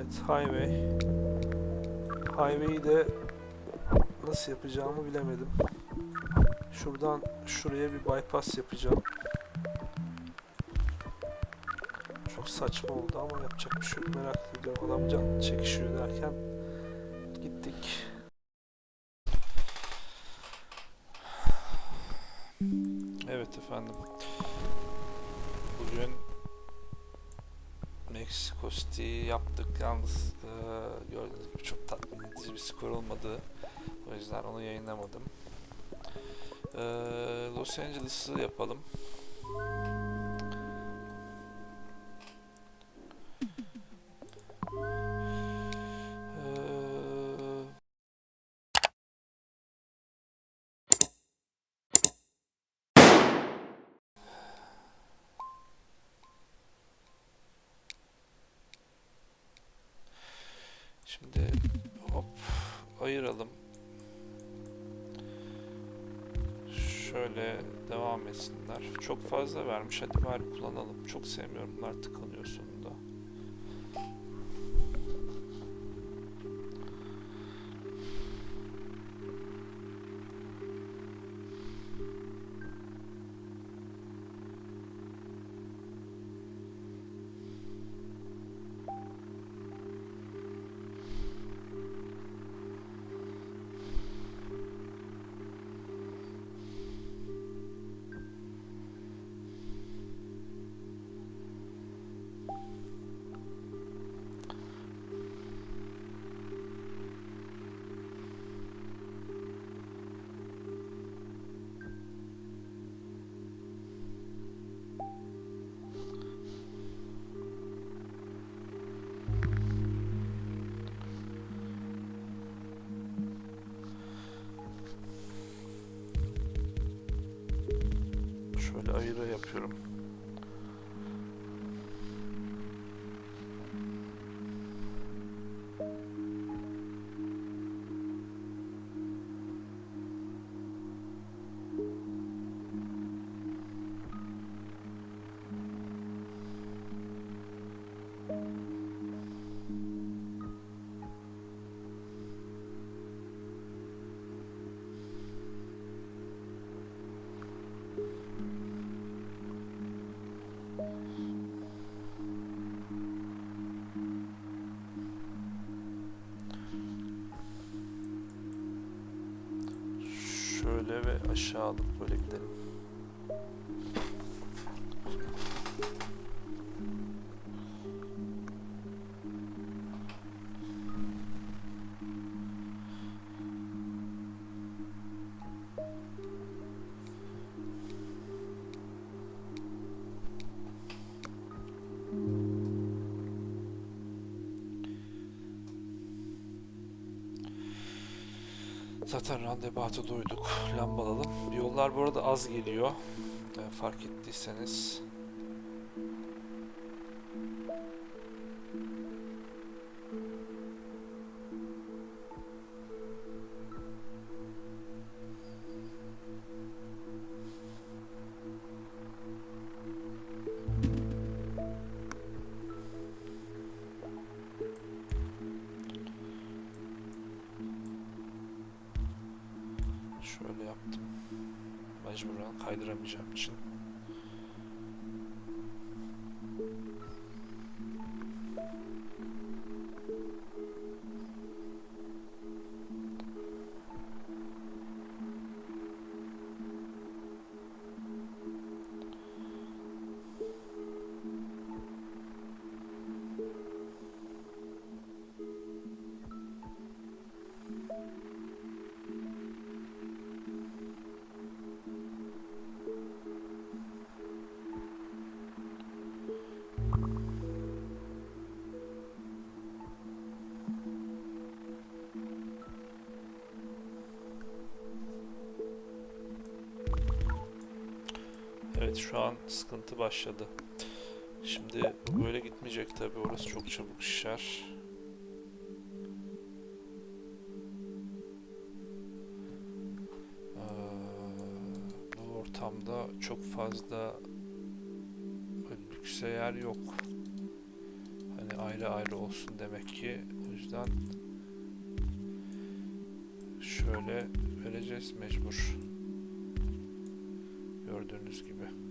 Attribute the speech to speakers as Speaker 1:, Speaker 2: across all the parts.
Speaker 1: Evet highway. Highway'i de nasıl yapacağımı bilemedim. Şuradan şuraya bir bypass yapacağım. Çok saçma oldu ama yapacak bir şey yok merak ediyorum. Adam can çekişiyor derken City'yi yaptık. Yalnız eee, gördüğünüz gibi çok tatmin edici bir skor olmadı. O yüzden onu yayınlamadım. Eee, Los Angeles'ı yapalım. Şöyle devam etsinler. Çok fazla vermiş. Hadi bari kullanalım. Çok sevmiyorum bunlar tıkanıyor sonunda. Ayıra yapıyorum. Aşağı alıp böyle gidelim. Zaten randebatı duyduk. Lamba alalım. Yollar bu arada az geliyor. Fark ettiyseniz. Şöyle yaptım. Mecburen kaydıramayacağım için. Evet şu an sıkıntı başladı. Şimdi böyle gitmeyecek tabi orası çok çabuk şişer. Ee, bu ortamda çok fazla böyle lükse yer yok. Hani ayrı ayrı olsun demek ki. O yüzden şöyle vereceğiz mecbur. Gördüğünüz gibi.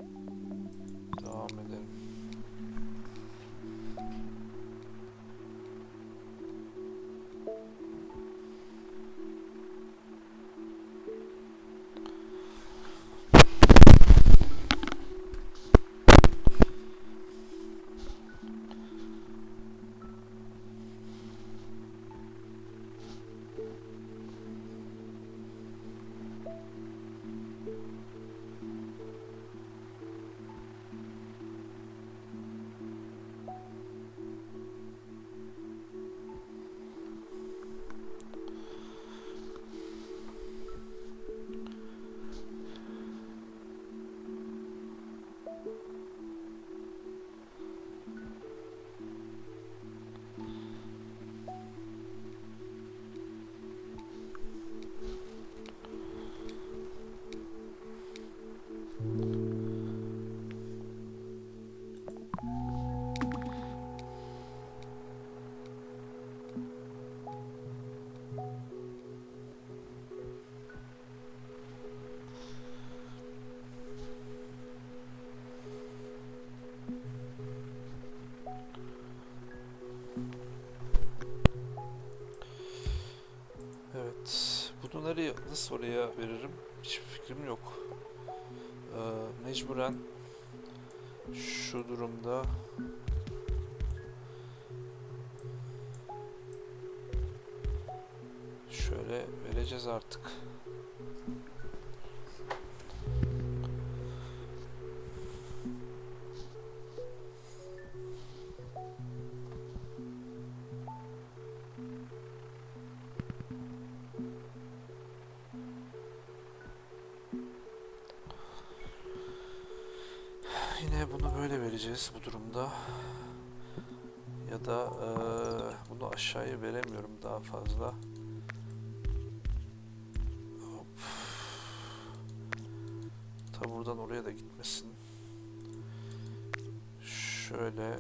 Speaker 1: Nereye, nasıl oraya veririm? Hiçbir fikrim yok. Ee, mecburen şu durumda şöyle vereceğiz artık. Vereceğiz bu durumda. Ya da eee, bunu aşağıya veremiyorum daha fazla. Hop. Ta buradan oraya da gitmesin. Şöyle.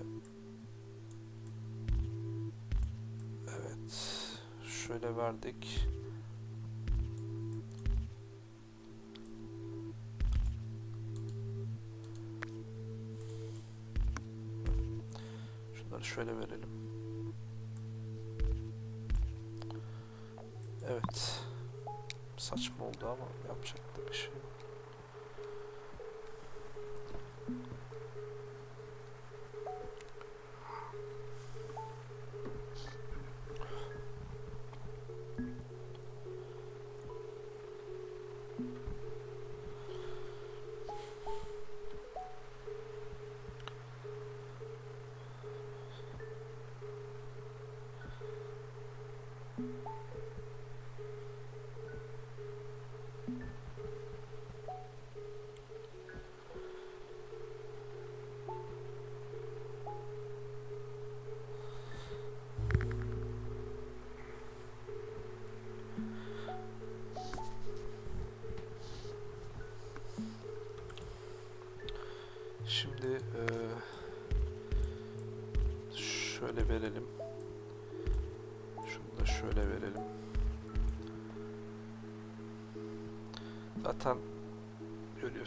Speaker 1: Evet. Şöyle verdik. Şöyle verelim.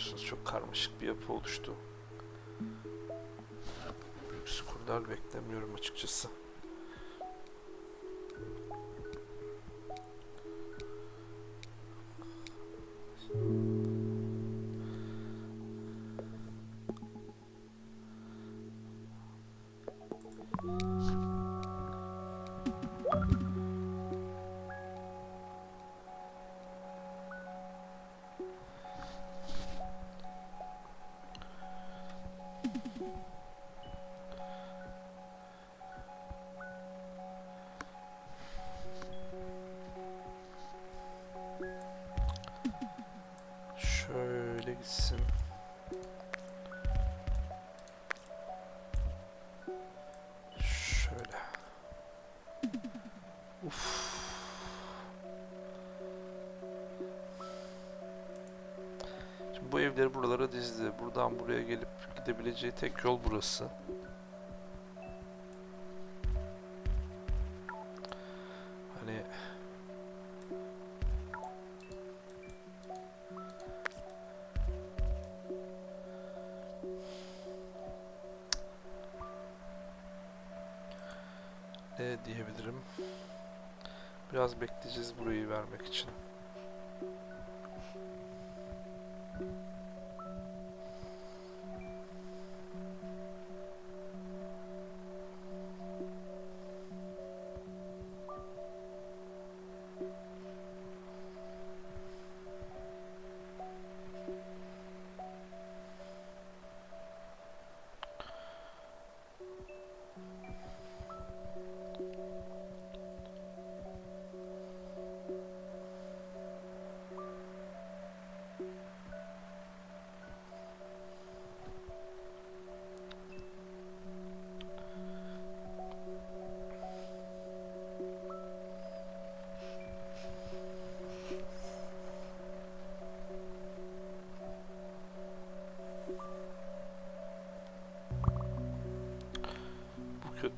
Speaker 1: Görüyorsunuz çok karmaşık bir yapı oluştu. Büyük skorlar beklemiyorum açıkçası. Uf. Şimdi bu evleri buralara dizdi. Buradan buraya gelip gidebileceği tek yol burası.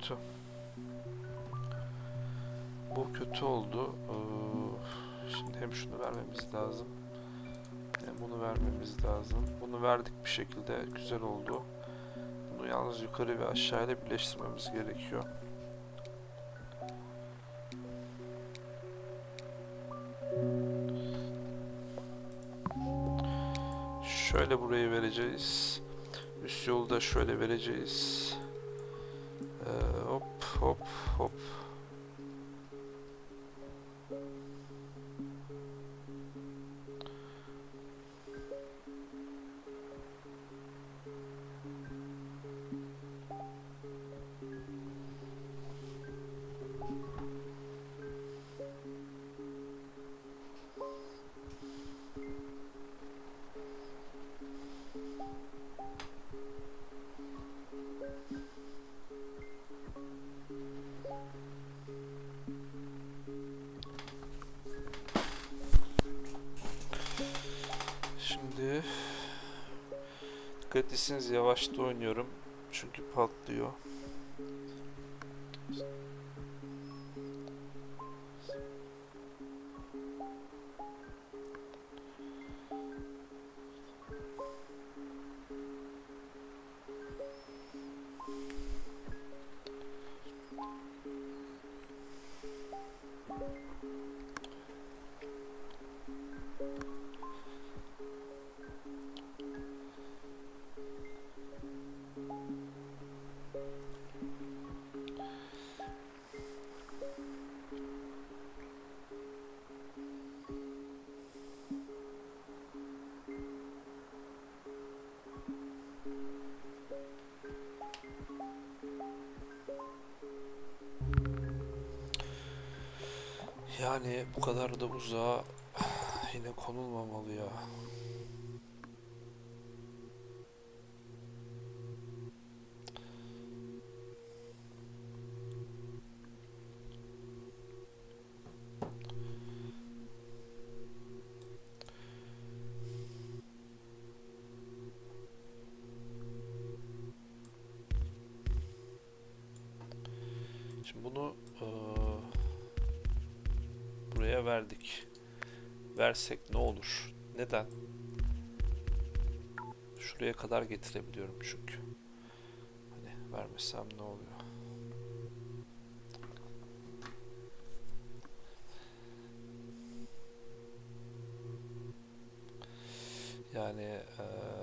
Speaker 1: Kötü. Bu kötü oldu. Ee, Şimdi hem şunu vermemiz lazım. Hem bunu vermemiz lazım. Bunu verdik bir şekilde. Güzel oldu. Bunu yalnız yukarı ve aşağıyla birleştirmemiz gerekiyor. Şöyle burayı vereceğiz. Üst yolu da şöyle vereceğiz. Etseniz yavaşta oynuyorum. Çünkü patlıyor. Yani bu kadar da uzağa yine konulmamalı ya. Şimdi bunu eee, verdik. Versek ne olur? Neden? Şuraya kadar getirebiliyorum çünkü. Hani vermesem ne oluyor? Yani eee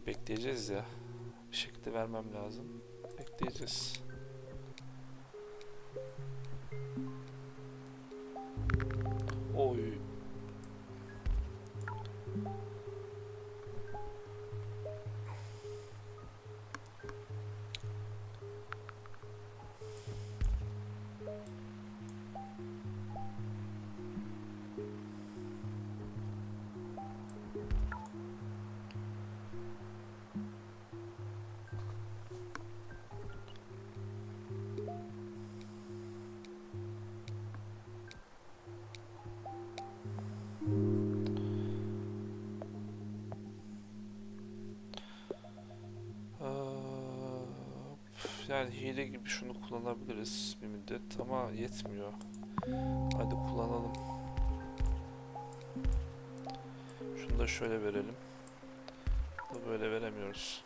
Speaker 1: Hani bekleyeceğiz ya. Şekilde vermem lazım. Bekleyeceğiz. Oy. yani hile gibi şunu kullanabiliriz bir müddet ama yetmiyor. Hadi kullanalım. Şunu da şöyle verelim. Da böyle veremiyoruz.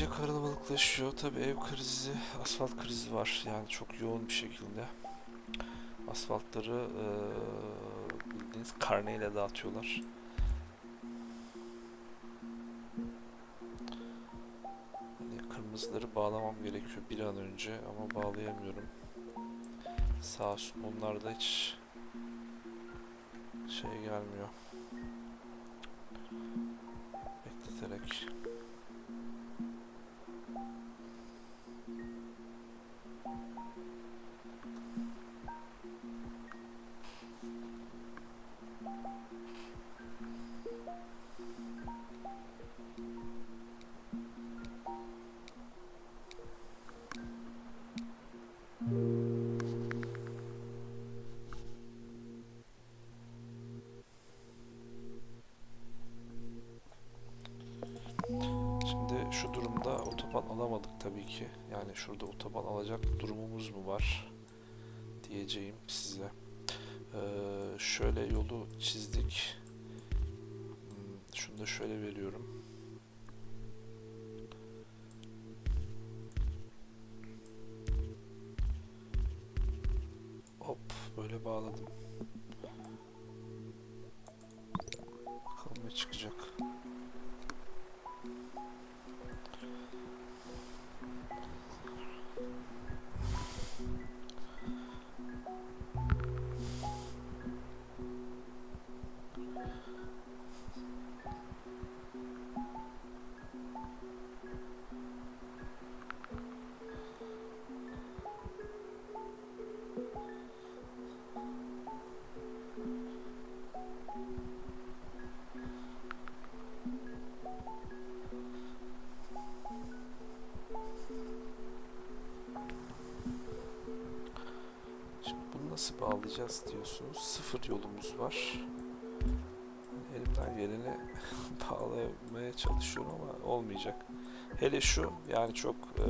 Speaker 1: Ha, iyice karabalıklaşıyor. Tabii ev krizi, asfalt krizi var. Yani çok yoğun bir şekilde. Asfaltları eee bildiğiniz karneyle dağıtıyorlar. Hani kırmızıları bağlamam gerekiyor bir an önce ama bağlayamıyorum. Sağ olsun onlar hiç şey gelmiyor. Ki. Yani şurada otoban alacak durumumuz mu var diyeceğim size. Ee, şöyle yolu çizdik. Hmm, Şunu da şöyle veriyorum. Hop böyle bağladım. Bakalım ne çıkacak. Nasıl bağlayacağız diyorsunuz. Sıfır yolumuz var. Elimden geleni bağlamaya çalışıyorum ama olmayacak. Hele şu yani çok eee,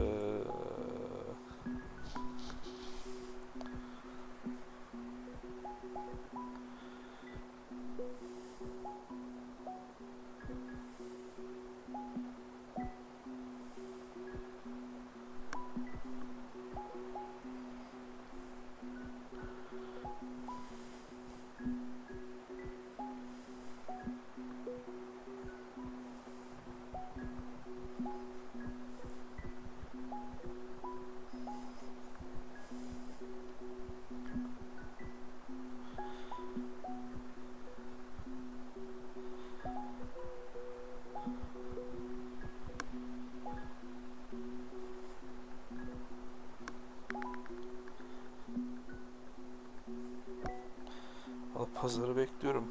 Speaker 1: Pazarı bekliyorum.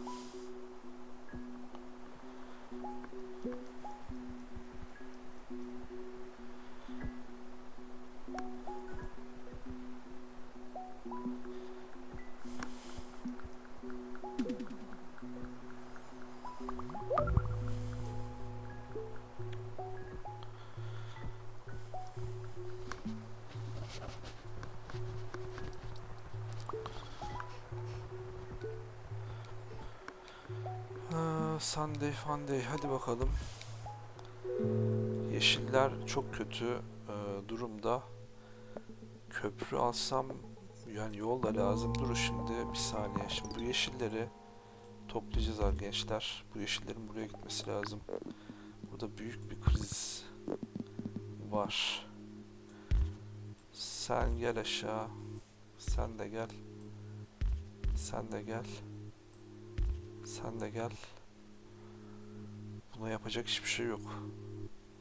Speaker 1: Sunday Funday hadi bakalım. Yeşiller çok kötü e, durumda. Köprü alsam yani yol da lazım. Dur şimdi bir saniye. Şimdi bu yeşilleri toplayacağız ar- gençler. Bu yeşillerin buraya gitmesi lazım. Burada büyük bir kriz var. Sen gel aşağı. Sen de gel. Sen de gel. Sen de gel. Buna yapacak hiçbir şey yok.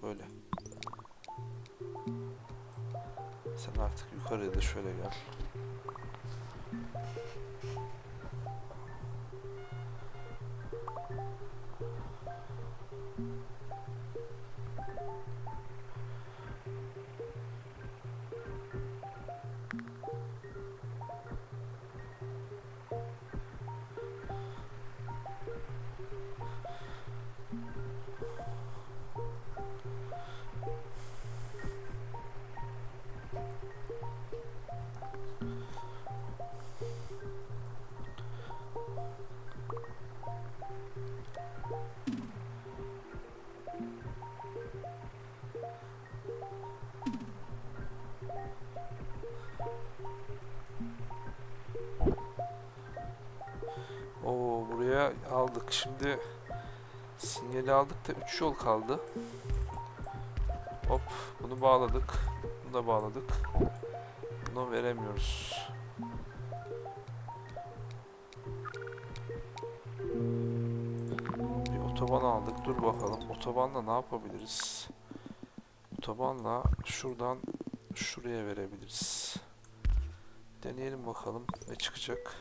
Speaker 1: Böyle. Sen artık yukarıya da şöyle gel. Buraya aldık. Şimdi sinyali aldık da 3 yol kaldı. Hop bunu bağladık. Bunu da bağladık. Bunu veremiyoruz. Bir otoban aldık. Dur bakalım. Otobanla ne yapabiliriz? Otobanla şuradan şuraya verebiliriz. Deneyelim bakalım ne çıkacak.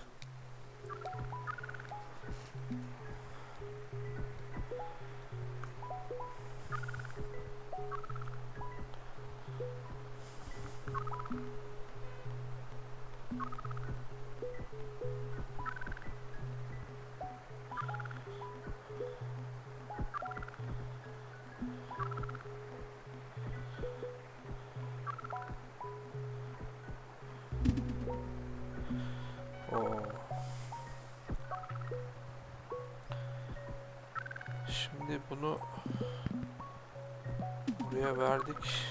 Speaker 1: Şimdi bunu buraya verdik.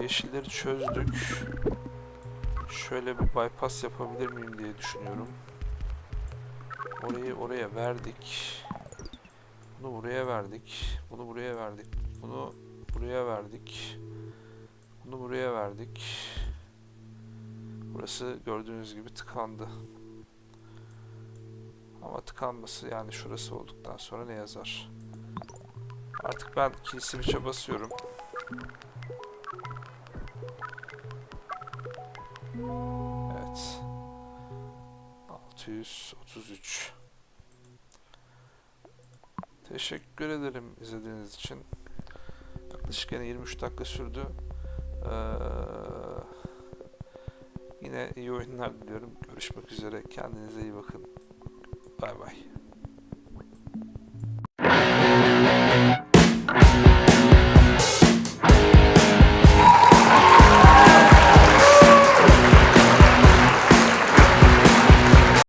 Speaker 1: Yeşilleri çözdük. Şöyle bir bypass yapabilir miyim diye düşünüyorum. Orayı oraya verdik. Bunu buraya verdik. Bunu buraya verdik. Bunu buraya verdik. Bunu buraya verdik. Burası gördüğünüz gibi tıkandı. Tıkanması yani şurası olduktan sonra ne yazar? Artık ben kill switch'e basıyorum. Evet. 633. Teşekkür ederim izlediğiniz için. Yaklaşık yine 23 dakika sürdü. Ee, Yine iyi oyunlar diliyorum. Görüşmek üzere. Kendinize iyi bakın. Bay bay.